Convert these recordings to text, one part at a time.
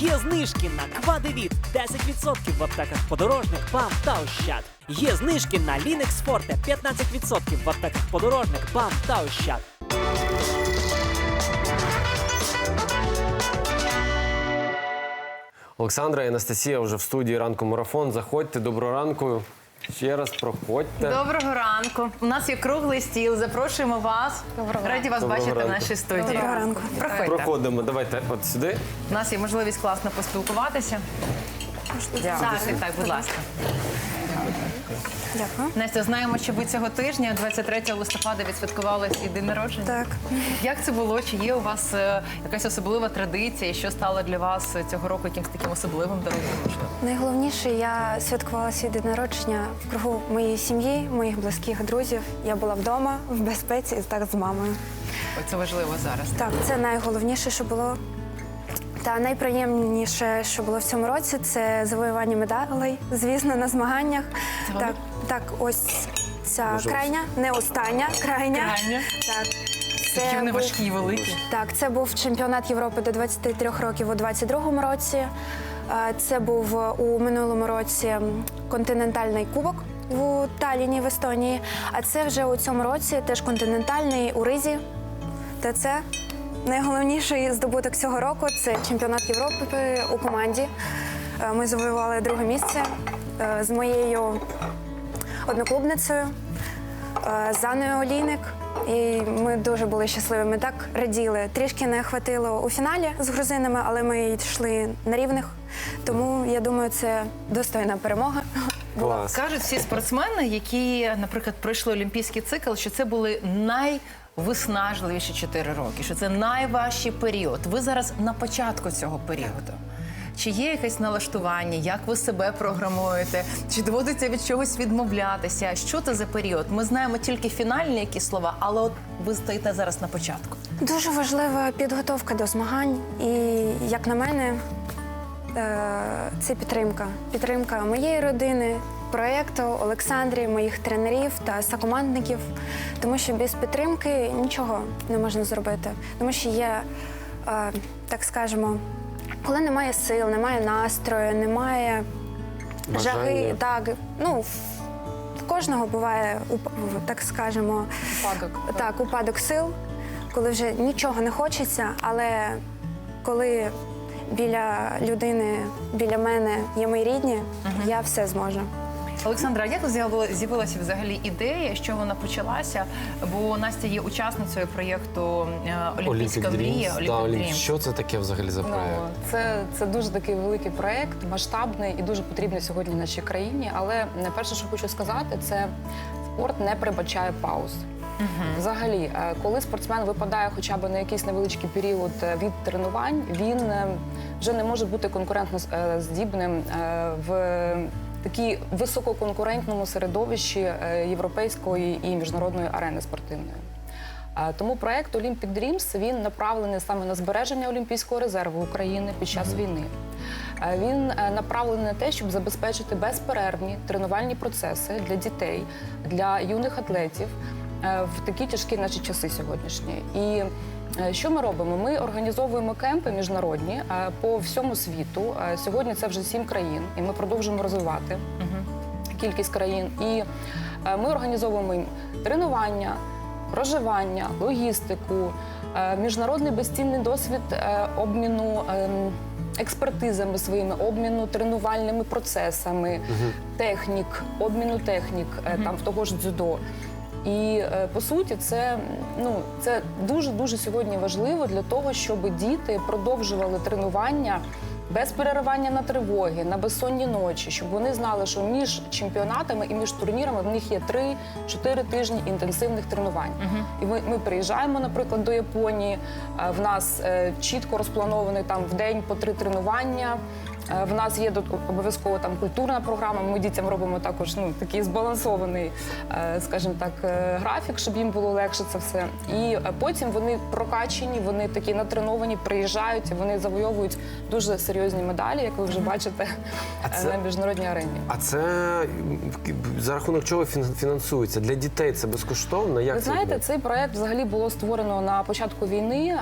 Є знижки на Квадевіт 10% в аптеках подорожник, «Бам» та Ощад. Є знижки на Linux Forte 15% в аптеках подорожник, «Бам» та Ощад. Олександра і Анастасія вже в студії ранку марафон. Заходьте, доброго ранку. Ще раз проходьте. Доброго ранку. У нас є круглий стіл. Запрошуємо вас. Раді вас Доброго бачити в ранку. нашій студії. Доброго ранку. Проходьте. Проходимо. Давайте от сюди. У нас є можливість класно поспілкуватися. Дякую. так, так, будь ласка. Дякую. Настя, знаємо, що ви цього тижня, 23 листопада, відсвяткували свій день народження. Так. Як це було? Чи є у вас е, якась особлива традиція? Що стало для вас цього року якимось таким особливим можливо? Найголовніше, я святкувала свій день народження в кругу моєї сім'ї, моїх близьких друзів. Я була вдома в безпеці так з мамою. Ой, Це важливо зараз. Так, це найголовніше, що було. Та найприємніше, що було в цьому році, це завоювання медалей, звісно, на змаганнях. Так, так, ось ця крайня, не остання, крайня. Крайня. Так. Такі вони був- важкі і великі. Так, це був чемпіонат Європи до 23 років у 22-му році. Е, Це був е, у минулому році м, континентальний кубок у Талліні в Естонії. А це вже у цьому році теж континентальний у Ризі. Та це найголовніший здобуток цього року це чемпіонат Європи у команді. Е, Ми завоювали друге місце е, з моєю одноклубницею е, з Анною Олійник. І ми дуже були щасливі. Ми так раділи. Трішки не хватило у фіналі з грузинами, але ми йшли на рівних. Тому я думаю, це достойна перемога. Клас. Кажуть всі спортсмени, які, наприклад, пройшли олімпійський цикл, що це були найвиснажливіші 4 роки, що це найважчий період. Ви зараз на початку цього періоду. Чи є якесь налаштування, як ви себе програмуєте? Чи доводиться від чогось відмовлятися? Що це за період? Ми знаємо тільки фінальні якісь слова, але от ви стоїте зараз на початку. Дуже важлива підготовка до змагань. І, як на мене, е, це підтримка. Підтримка моєї родини, проєкту, Олександрі, моїх тренерів та сокомандників. Тому що без підтримки нічого не можна зробити. Тому що є, е, так скажемо, коли немає сил, немає настрою, немає жаги, так, ну, в- кожного буває, так скажемо, Упадок. так, упадок сил, коли вже нічого не хочеться, але коли біля людини, біля мене є мої рідні, я все зможу. Олександра, як з'явила- з'явилася взагалі ідея, що вона почалася? Бо Настя є учасницею проєкту е, Олімпійська мрія. Dreams. Да, Olympic Олімп- Dreams. Що це таке взагалі за проєкт? Ну, це, це дуже такий великий проєкт, масштабний і дуже потрібний сьогодні нашій країні. Але не перше, що хочу сказати, це спорт не прибачає пауз. Взагалі, е, коли спортсмен випадає хоча б на якийсь невеличкий період е, від тренувань, він е, вже не може бути конкурентно е, здібним е, в такій висококонкурентному середовищі е, європейської і міжнародної арени спортивної. Е, Тому проект Olympic Dreams він направлений саме на збереження олімпійського резерву України під час війни. Е, Він направлений на те, щоб забезпечити безперервні тренувальні процеси для дітей, для юних атлетів в такі тяжкі наші часи сьогоднішні. І що ми робимо? Ми організовуємо кемпи міжнародні е, по всьому світу. Е, Сьогодні це вже сім країн, і ми продовжуємо розвивати кількість країн. І е, ми організовуємо їм тренування, проживання, логістику, е, міжнародний безцінний досвід е, обміну. ем, Експертизами своїми обміну тренувальними процесами, технік, обміну технік е, там в того ж дзюдо. І е, по суті, це ну це дуже дуже сьогодні важливо для того, щоб діти продовжували тренування без переривання на тривоги, на безсонні ночі, щоб вони знали, що між чемпіонатами і між турнірами в них є 3-4 тижні інтенсивних тренувань. І ми, ми приїжджаємо, наприклад, до Японії. В нас е, чітко розпланований там в день по три тренування. Е, В нас є обов'язково там культурна програма. Ми дітям робимо також ну такий збалансований, е, скажімо так, е, графік, щоб їм було легше це все. І потім вони прокачені, вони такі натреновані, приїжджають, вони завойовують дуже серйозні медалі, як ви вже бачите А це- на міжнародній арені. А це за рахунок чого фін- фінансується? Для дітей це безкоштовно? Як Ви знаєте, цей проект взагалі було створено на початку війни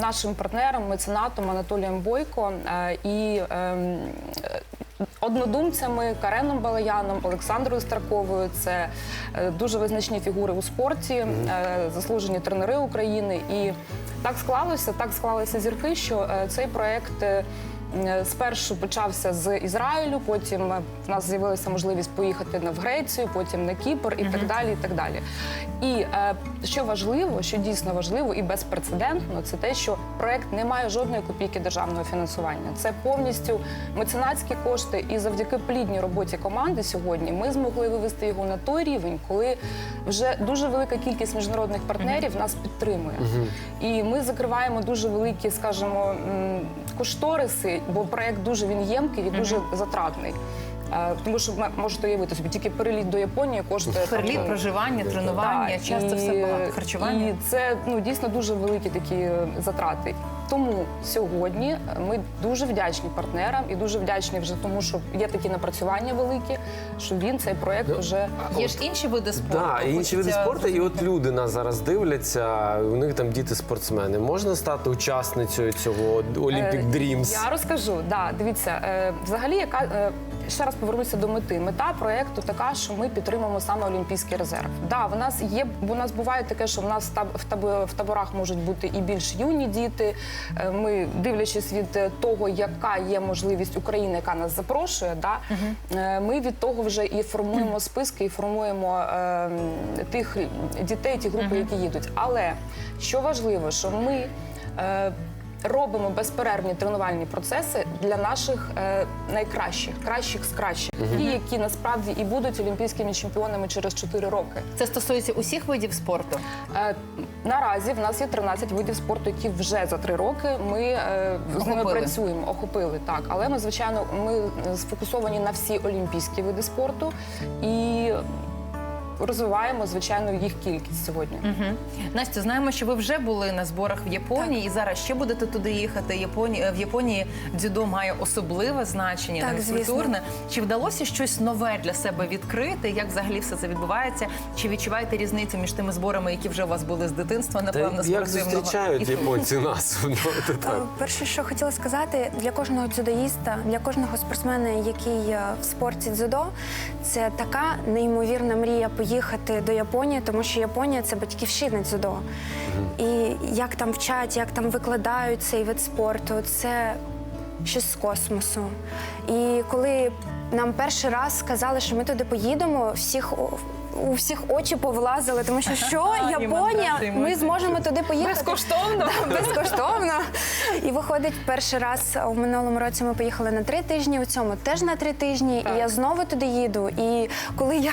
нашим партнером, меценатом Анатолієм Бойко е, і е, е, однодумцями Кареном Балаяном, Олександрою Старковою. Це е, дуже визначні фігури у спорті, е, заслужені тренери України. І так склалося, так склалися зірки, що е, цей проект. Е, Спершу почався з Ізраїлю, потім е, в нас з'явилася можливість поїхати в Грецію, потім на Кіпр і так далі. І так далі. І е, що важливо, що дійсно важливо і безпрецедентно, це те, що проект не має жодної копійки державного фінансування. Це повністю меценатські кошти, і завдяки плідній роботі команди сьогодні ми змогли вивести його на той рівень, коли вже дуже велика кількість міжнародних партнерів нас підтримує. І ми закриваємо дуже великі, скажімо, кошториси, бо проект дуже він ємкий і дуже затратний. Е, Тому що ви можете уявити собі, тільки переліт до Японії коштує там, Переліт, ну, проживання, тренування, так, часто і- все багато. Харчування. І це ну дійсно дуже великі такі е, затрати. Тому сьогодні ми дуже вдячні партнерам і дуже вдячні вже тому, що є такі напрацювання великі, що він цей проект вже Є ж інші види спорту. Так, інші види спорту, і от люди нас зараз дивляться. У них там діти спортсмени. Можна стати учасницею цього Olympic Е, Dreams? Я розкажу. Да, дивіться, е, взагалі, яка е, ще раз повернуся до мети. Мета проекту така, що ми підтримуємо саме Олімпійський резерв. Да, в нас є, у нас буває таке, що в нас в таборах можуть бути і більш юні діти. Е, Ми, дивлячись від е, того, яка є можливість України, яка нас запрошує, да, е, ми від того вже і формуємо списки, і формуємо е, тих дітей, ті групи, які їдуть. Але що важливо, що ми. Робимо безперервні тренувальні процеси для наших е, найкращих, кращих з кращих, ті, які насправді і будуть олімпійськими чемпіонами через 4 роки. Це стосується усіх видів спорту. Е, наразі в нас є 13 видів спорту, які вже за 3 роки ми е, з ними працюємо, охопили так. Але ми, звичайно, ми е, сфокусовані на всі олімпійські види спорту і розвиваємо, звичайно, їх кількість сьогодні. Настю, знаємо, що ви вже були на зборах в Японії і зараз ще будете туди їхати. Японія в Японії дзюдо має особливе значення, Так, навіть звісно. культурне. Чи вдалося щось нове для себе відкрити? Як взагалі все це відбувається? Чи відчуваєте різницю між тими зборами, які вже у вас були з дитинства? Та Напевно, як спортивного? зустрічають І- японці нас? Ну, Е, так. Перше, що хотіла сказати, для кожного дзюдоїста, для кожного спортсмена, який е, в спорті дзюдо, це така неймовірна мрія поїхати до Японії, тому що Японія це батьківщина дзюдо. І як там вчать, як там викладають цей вид спорту, це щось з космосу. І коли нам перший раз сказали, що ми туди поїдемо, всіх. У всіх очі повилазили, тому що що І Японія, і ми зможемо туди поїхати Безкоштовно. безкоштовно. І виходить, перший раз у минулому році ми поїхали на три тижні, у цьому теж на три тижні. Так. І я знову туди їду. І коли я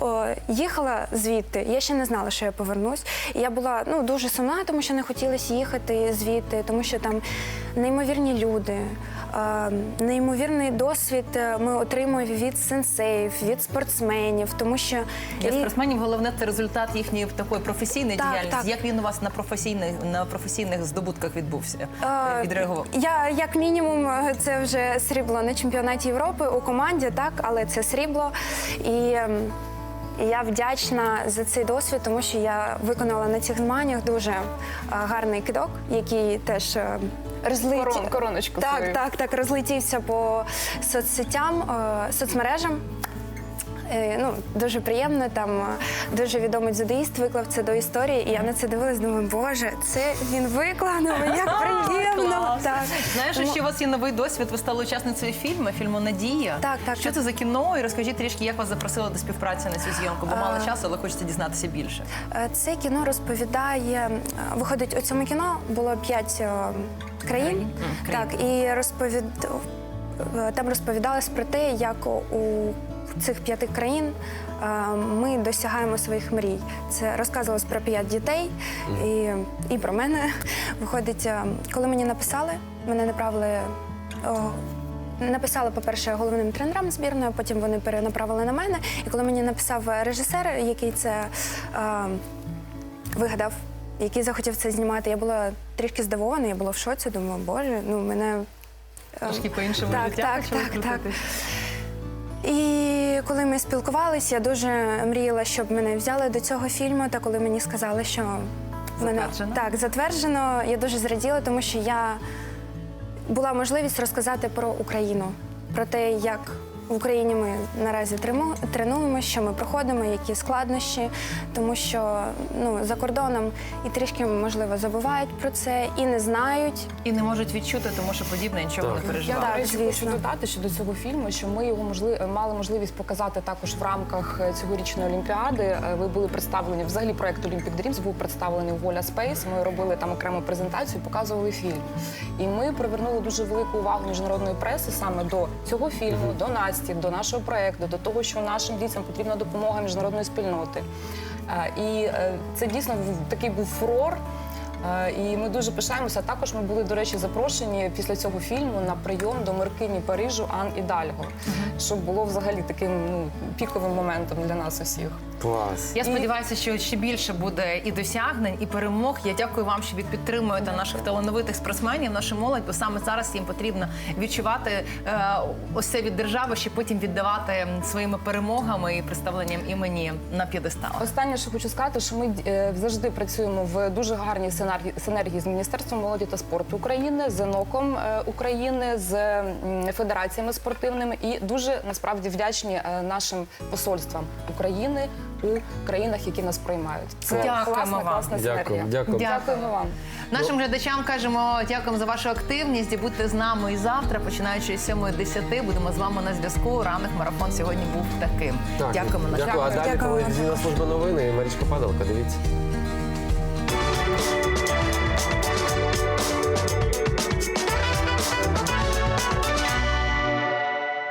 о, їхала звідти, я ще не знала, що я повернусь. І я була ну дуже сумна, тому що не хотілося їхати звідти, тому що там неймовірні люди. Е, Неймовірний досвід е, ми отримуємо від сенсеїв, від спортсменів, тому що Для спортсменів головне це результат їхньої такої професійної Так, діяльності. так. Як він у вас на професійних на професійних здобутках відбувся? Е, Відреагував? Я як мінімум це вже срібло на чемпіонаті Європи у команді, так, але це срібло. І ем, і я вдячна за цей досвід, тому що я виконала на цих змаганнях дуже е, гарний кидок, який теж Корон- короночку так, свою. так, так, розлетівся по соцсетям, е, соцмережам. Е, Ну, дуже приємно. Там е, дуже відомий дзюдоїст виклав це до історії, і я на це дивилась, думаю, боже, це він виклав, ну як приємно. Так. Знаєш, що у вас є новий досвід? Ви стали учасницею фільму, фільму Надія. Так, так, Що це за кіно? І розкажіть трішки, як вас запросили до співпраці на цю зйомку, бо мало часу, але хочеться дізнатися більше. Це кіно розповідає. Виходить, у цьому кіно було п'ять країн. Так, і розповід... е, там розповідалось про те, як у цих п'яти країн е, ми досягаємо своїх мрій. Це розказувалось про п'ять дітей і, і про мене. Виходить, е, коли мені написали, мене направили о, написала, по-перше, головним тренерам збірної, потім вони перенаправили на мене. І коли мені написав режисер, який це е, вигадав, який захотів це знімати, я була трішки здивована, я була в шоці, думаю, боже, ну мене. е, Трошки по-іншому так, життя так, почало так, так. І коли ми спілкувалися, я дуже мріяла, щоб мене взяли до цього фільму. Та коли мені сказали, що мене Затверджено? так затверджено, я дуже зраділа, тому що я була можливість розказати про Україну, про те, як в Україні ми наразі тренуємося, що ми проходимо, які складнощі, тому що ну за кордоном і трішки можливо забувають про це і не знають. І не можуть відчути, тому що подібне нічого Так. не Я, переживає. до речі, звісно. хочу додати щодо цього фільму, що ми його можли... мали можливість показати також в рамках цьогорічної олімпіади. Е, Ви були представлені взагалі проект Olympic Dreams був представлений в Воля Спейс. Ми робили там окрему презентацію, показували фільм. І ми привернули дуже велику увагу міжнародної преси саме до цього фільму, до Насті, до нашого проекту, до того, що нашим дітям потрібна допомога міжнародної спільноти. Е, І е, це дійсно такий був фурор. Е, І ми дуже пишаємося. Також ми були, до речі, запрошені після цього фільму на прийом до Меркині Парижу Ан Ідальго, щоб було взагалі таким ну, піковим моментом для нас усіх. Клас. Я сподіваюся, що ще більше буде і досягнень, і перемог. Я дякую вам, що ви підтримуєте наших талановитих спортсменів, нашу молодь, бо саме зараз їм потрібно відчувати е, ось це від держави, щоб потім віддавати своїми перемогами і представленням імені на п'єдестал. Останнє, що хочу сказати, що ми е, завжди працюємо в дуже гарній синергії, синергії з Міністерством молоді та спорту України, з НОКом е, України, з федераціями спортивними і дуже насправді вдячні е, нашим посольствам України у країнах, які нас приймають. Це Дякуємо класна, вам. класна синергія. Дякую, дякую. Дякуємо вам. Нашим глядачам кажемо дякуємо за вашу активність і будьте з нами і завтра, починаючи з 7.10, будемо з вами на зв'язку. Ранок марафон сьогодні був таким. Так, Дякуємо. нашим Дякую. А далі Дякую. телевізійна служба новини і Марічка Падалка. Дивіться.